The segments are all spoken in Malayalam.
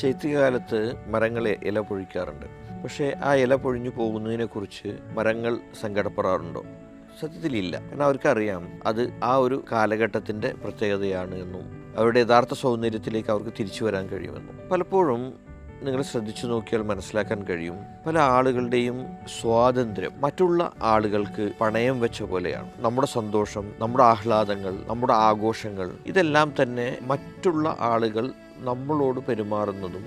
ശൈത്യകാലത്ത് മരങ്ങളെ ഇല പൊഴിക്കാറുണ്ട്. പക്ഷേ ആ ഇല പൊഴിഞ്ഞു പോകുന്നതിനെക്കുറിച്ച് മരങ്ങൾ സങ്കടപ്പെടാറുണ്ടോ? സത്യത്തിലില്ല. കാരണം അവർക്കറിയാം അത് ആ ഒരു കാലഘട്ടത്തിന്റെ പ്രത്യേകതയാണ് എന്നും അവരുടെ യഥാർത്ഥ സൗന്ദര്യത്തിലേക്ക് അവർക്ക് തിരിച്ചു വരാൻ കഴിയുമെന്നും. പലപ്പോഴും നിങ്ങൾ ശ്രദ്ധിച്ചു നോക്കിയാൽ മനസ്സിലാക്കാൻ കഴിയും. പല ആളുകളുടെയും സ്വാതന്ത്ര്യം മറ്റുള്ള ആളുകൾക്ക് പണയം വെച്ച പോലെയാണ്. നമ്മുടെ സന്തോഷം നമ്മുടെ ആഹ്ലാദങ്ങൾ നമ്മുടെ ആഘോഷങ്ങൾ ഇതെല്ലാം തന്നെ മറ്റുള്ള ആളുകൾ നമ്മളോട് പെരുമാറുന്നതും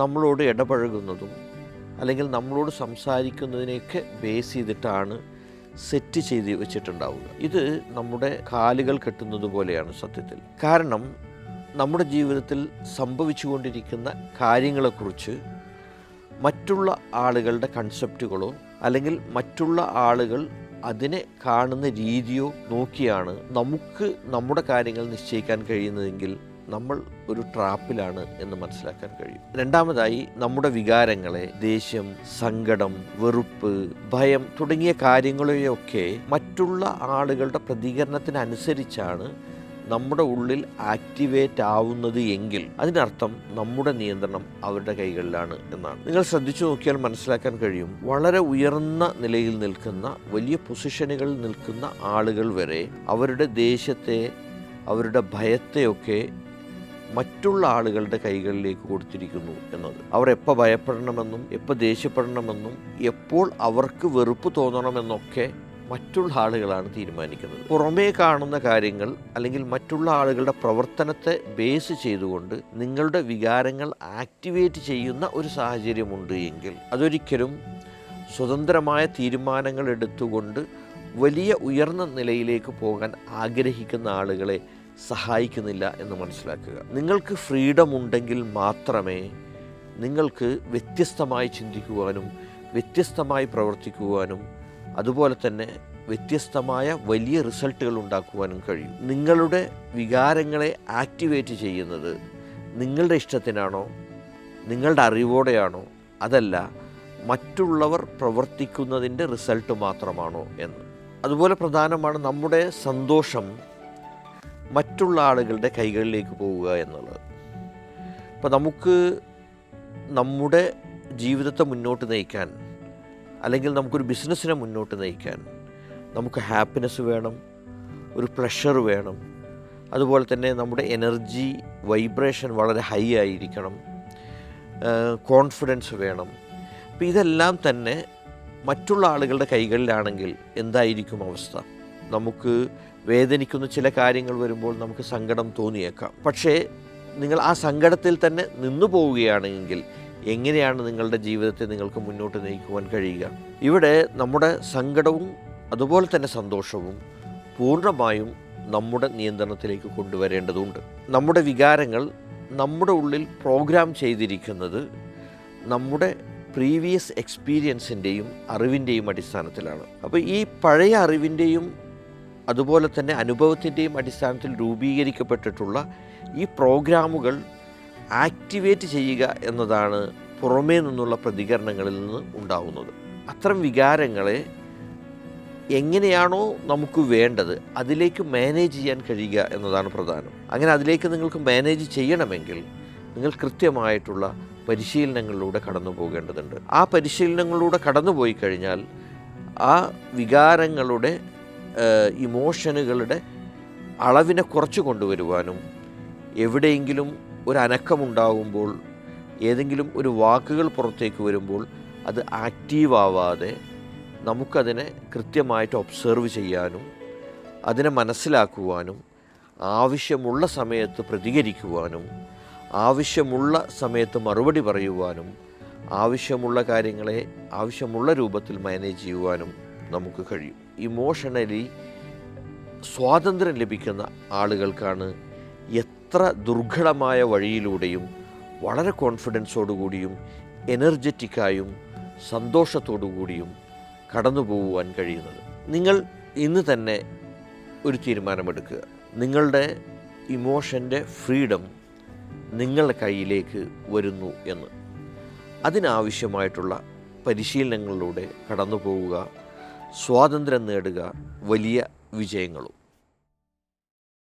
നമ്മളോട് ഇടപഴകുന്നതും അല്ലെങ്കിൽ നമ്മളോട് സംസാരിക്കുന്നതിനെയൊക്കെ ബേസ് ചെയ്തിട്ടാണ് സെറ്റ് ചെയ്ത് വെച്ചിട്ടുണ്ടാവുക. ഇത് നമ്മുടെ കാലുകൾ കെട്ടുന്നത് പോലെയാണ് സത്യത്തിൽ. കാരണം നമ്മുടെ ജീവിതത്തിൽ സംഭവിച്ചുകൊണ്ടിരിക്കുന്ന കാര്യങ്ങളെക്കുറിച്ച് മറ്റുള്ള ആളുകളുടെ കൺസെപ്റ്റുകളോ അല്ലെങ്കിൽ മറ്റുള്ള ആളുകൾ അതിനെ കാണുന്ന രീതിയോ നോക്കിയാണ് നമുക്ക് നമ്മുടെ കാര്യങ്ങൾ നിശ്ചയിക്കാൻ കഴിയുന്നതെങ്കിൽ നമ്മൾ ഒരു ട്രാപ്പിലാണ് എന്ന് മനസ്സിലാക്കാൻ കഴിയും. രണ്ടാമതായി നമ്മുടെ വികാരങ്ങളെ ദേഷ്യം സങ്കടം വെറുപ്പ് ഭയം തുടങ്ങിയ കാര്യങ്ങളെയൊക്കെ മറ്റുള്ള ആളുകളുടെ പ്രതികരണത്തിനനുസരിച്ചാണ് നമ്മുടെ ഉള്ളിൽ ആക്ടിവേറ്റ് ആവുന്നത് എങ്കിൽ അതിനർത്ഥം നമ്മുടെ നിയന്ത്രണം അവരുടെ കൈകളിലാണ് എന്നാണ്. നിങ്ങൾ ശ്രദ്ധിച്ചു നോക്കിയാൽ മനസ്സിലാക്കാൻ കഴിയും. വളരെ ഉയർന്ന നിലയിൽ നിൽക്കുന്ന വലിയ പൊസിഷനുകളിൽ നിൽക്കുന്ന ആളുകൾ വരെ അവരുടെ ദേഷ്യത്തെ അവരുടെ ഭയത്തെയൊക്കെ മറ്റുള്ള ആളുകളുടെ കൈകളിലേക്ക് കൊടുത്തിരിക്കുന്നു എന്നത്. അവർ എപ്പോൾ ഭയപ്പെടണമെന്നും എപ്പോൾ ദേഷ്യപ്പെടണമെന്നും എപ്പോൾ അവർക്ക് വെറുപ്പ് തോന്നണമെന്നൊക്കെ മറ്റുള്ള ആളുകളാണ് തീരുമാനിക്കുന്നത്. പുറമേ കാണുന്ന കാര്യങ്ങൾ അല്ലെങ്കിൽ മറ്റുള്ള ആളുകളുടെ പ്രവർത്തനത്തെ ബേസ് ചെയ്തുകൊണ്ട് നിങ്ങളുടെ വികാരങ്ങൾ ആക്ടിവേറ്റ് ചെയ്യുന്ന ഒരു സാഹചര്യമുണ്ട് എങ്കിൽ അതൊരിക്കലും സ്വതന്ത്രമായ തീരുമാനങ്ങൾ എടുത്തുകൊണ്ട് വലിയ ഉയർന്ന നിലയിലേക്ക് പോകാൻ ആഗ്രഹിക്കുന്ന ആളുകളെ സഹായിക്കുന്നില്ല എന്ന് മനസ്സിലാക്കുക. നിങ്ങൾക്ക് ഫ്രീഡം ഉണ്ടെങ്കിൽ മാത്രമേ നിങ്ങൾക്ക് വ്യത്യസ്തമായി ചിന്തിക്കുവാനും വ്യത്യസ്തമായി പ്രവർത്തിക്കുവാനും അതുപോലെ തന്നെ വ്യത്യസ്തമായ വലിയ റിസൾട്ടുകൾ ഉണ്ടാക്കുവാനും കഴിയും. നിങ്ങളുടെ വികാരങ്ങളെ ആക്ടിവേറ്റ് ചെയ്യുന്നത് നിങ്ങളുടെ ഇഷ്ടത്തിനാണോ? നിങ്ങളുടെ അറിവോടെയാണോ? അതല്ല മറ്റുള്ളവർ പ്രവർത്തിക്കുന്നതിന്റെ റിസൾട്ട് മാത്രമാണോ എന്ന്. അതുപോലെ പ്രധാനമാണ് നമ്മുടെ സന്തോഷം. മറ്റുള്ള ആളുകളുടെ കൈകളിലേക്ക് പോവുക എന്നുള്ളത്. അപ്പോൾ നമുക്ക് നമ്മുടെ ജീവിതത്തെ മുന്നോട്ട് നയിക്കാൻ അല്ലെങ്കിൽ നമുക്കൊരു ബിസിനസ്സിനെ മുന്നോട്ട് നയിക്കാൻ നമുക്ക് ഹാപ്പിനെസ് വേണം ഒരു പ്ലഷർ വേണം. അതുപോലെ തന്നെ നമ്മുടെ എനർജി വൈബ്രേഷൻ വളരെ ഹൈ ആയിരിക്കണം. കോൺഫിഡൻസ് വേണം. അപ്പോൾ ഇതെല്ലാം തന്നെ മറ്റുള്ള ആളുകളുടെ കൈകളിലാണെങ്കിൽ എന്തായിരിക്കും അവസ്ഥ? നമുക്ക് വേദനിക്കുന്ന ചില കാര്യങ്ങൾ വരുമ്പോൾ നമുക്ക് സങ്കടം തോന്നിയേക്കാം. പക്ഷേ നിങ്ങൾ ആ സങ്കടത്തിൽ തന്നെ നിന്നു പോവുകയാണെങ്കിൽ എങ്ങനെയാണ് നിങ്ങളുടെ ജീവിതത്തെ നിങ്ങൾക്ക് മുന്നോട്ട് നയിക്കുവാൻ കഴിയുക? ഇവിടെ നമ്മുടെ സങ്കടവും അതുപോലെ തന്നെ സന്തോഷവും പൂർണമായും നമ്മുടെ നിയന്ത്രണത്തിലേക്ക് കൊണ്ടുവരേണ്ടതുണ്ട്. നമ്മുടെ വികാരങ്ങൾ നമ്മുടെ ഉള്ളിൽ പ്രോഗ്രാം ചെയ്തിരിക്കുന്നത് നമ്മുടെ പ്രീവിയസ് എക്സ്പീരിയൻസിന്റെയും അറിവിന്റെയും അടിസ്ഥാനത്തിലാണ്. അപ്പോൾ ഈ പഴയ അറിവിന്റെയും അതുപോലെ തന്നെ അനുഭവത്തിന്റെയും അടിസ്ഥാനത്തിൽ രൂപീകരിക്കപ്പെട്ടിട്ടുള്ള ഈ പ്രോഗ്രാമുകൾ ആക്ടിവേറ്റ് ചെയ്യുക എന്നതാണ് പുറമേ നിന്നുള്ള പ്രതികരണങ്ങളിൽ നിന്ന് ഉണ്ടാവുന്നത്. അത്തരം വികാരങ്ങളെ എങ്ങനെയാണോ നമുക്ക് വേണ്ടത് അതിലേക്ക് മാനേജ് ചെയ്യാൻ കഴിയുക എന്നതാണ് പ്രധാനം. അങ്ങനെ അതിലേക്ക് നിങ്ങൾക്ക് മാനേജ് ചെയ്യണമെങ്കിൽ നിങ്ങൾ കൃത്യമായിട്ടുള്ള പരിശീലനങ്ങളിലൂടെ കടന്നു പോകേണ്ടതുണ്ട്. ആ പരിശീലനങ്ങളിലൂടെ കടന്നുപോയി കഴിഞ്ഞാൽ ആ വികാരങ്ങളുടെ ഇമോഷനുകളുടെ അളവിനെ കുറച്ച് കൊണ്ടുവരുവാനും എവിടെയെങ്കിലും ഒരു ഏതെങ്കിലും ഒരു വാക്കുകൾ പുറത്തേക്ക് വരുമ്പോൾ അത് ആക്റ്റീവ് ആവാതെ നമുക്കതിനെ കൃത്യമായിട്ട് ഒബ്സർവ് ചെയ്യാനും അതിനെ മനസ്സിലാക്കുവാനും ആവശ്യമുള്ള സമയത്ത് പ്രതികരിക്കുവാനും ആവശ്യമുള്ള സമയത്ത് മറുപടി പറയുവാനും ആവശ്യമുള്ള കാര്യങ്ങളെ ആവശ്യമുള്ള രൂപത്തിൽ മാനേജ് ചെയ്യുവാനും നമുക്ക് കഴിയും. ഇമോഷണലി സ്വാതന്ത്ര്യം ലഭിക്കുന്ന ആളുകൾക്കാണ് എത്ര ദുർഘടമായ വഴിയിലൂടെയും വളരെ കോൺഫിഡൻസോടുകൂടിയും എനർജറ്റിക്കായും സന്തോഷത്തോടു കൂടിയും കടന്നു പോകുവാൻ കഴിയുന്നത്. നിങ്ങൾ ഇന്ന് തന്നെ ഒരു തീരുമാനമെടുക്കുക. നിങ്ങളുടെ ഇമോഷന്റെ ഫ്രീഡം നിങ്ങളുടെ കയ്യിലേക്ക് വരുന്നു എന്ന്. അതിനാവശ്യമായിട്ടുള്ള പരിശീലനങ്ങളിലൂടെ കടന്നു പോവുക. സ്വാതന്ത്ര്യം നേടുക വലിയ വിജയങ്ങളും.